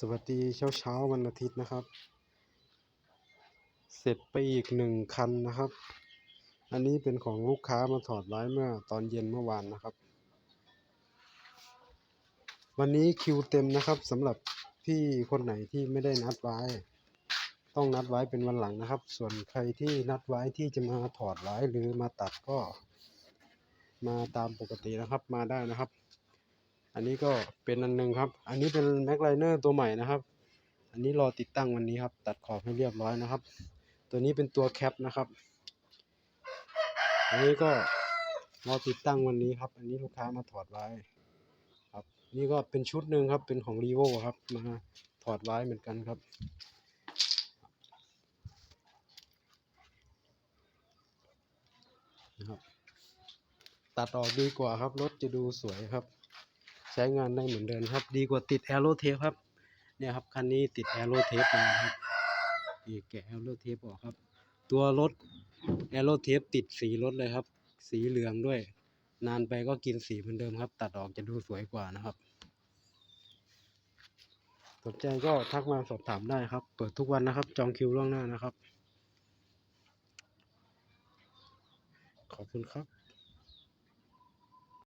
สวัสดีเช้าเช้าๆวันอาทิตย์นะครับ เสร็จไปอีกหนึ่งคันนะครับ อันนี้เป็นของลูกค้ามาถอดไว้เมื่อตอนเย็นเมื่อวานนะครับ วันนี้คิวเต็มนะครับสำหรับพี่คนไหนที่ไม่ได้นัดไว้ ต้องนัดไว้เป็นวันหลังนะครับ ส่วนใครที่นัดไว้ที่จะมาถอดไว้หรือมาตัดก็ มาตามปกตินะครับมาได้นะครับ อันนี้ก็เป็นอันหนึ่งครับ อันนี้เป็นแม็กไลเนอร์ตัวใหม่นะครับ อันนี้รอติดตั้งวันนี้ครับ ตัดขอบให้เรียบร้อยนะครับ ตัวนี้เป็นตัวแคปนะครับ อันนี้ก็รอติดตั้งวันนี้ครับ อันนี้ลูกค้ามาถอดไว้ครับ นี่ก็เป็นชุดหนึ่งครับ เป็นของรีโวครับมาถอดไว้เหมือนกันครับนะครับตัดออกดีกว่าครับ รถจะดูสวยครับ ใช้งานได้เหมือนเดิมครับ ดีกว่าติดแอโรเทปครับ เนี่ยครับคันนี้ติดแอโรเทปมาครับนี่แกะแอโรเทปออกครับ ตัวรถแอโรเทปติดสีรถเลยครับ สีเหลืองด้วย นานไปก็กินสีเหมือนเดิมครับ ตัดออกจะดูสวยกว่านะครับ สนใจก็ทักมาสอบถามได้ครับ เปิดทุกวันนะครับ จองคิวล่วงหน้านะครับ ขอบคุณครับ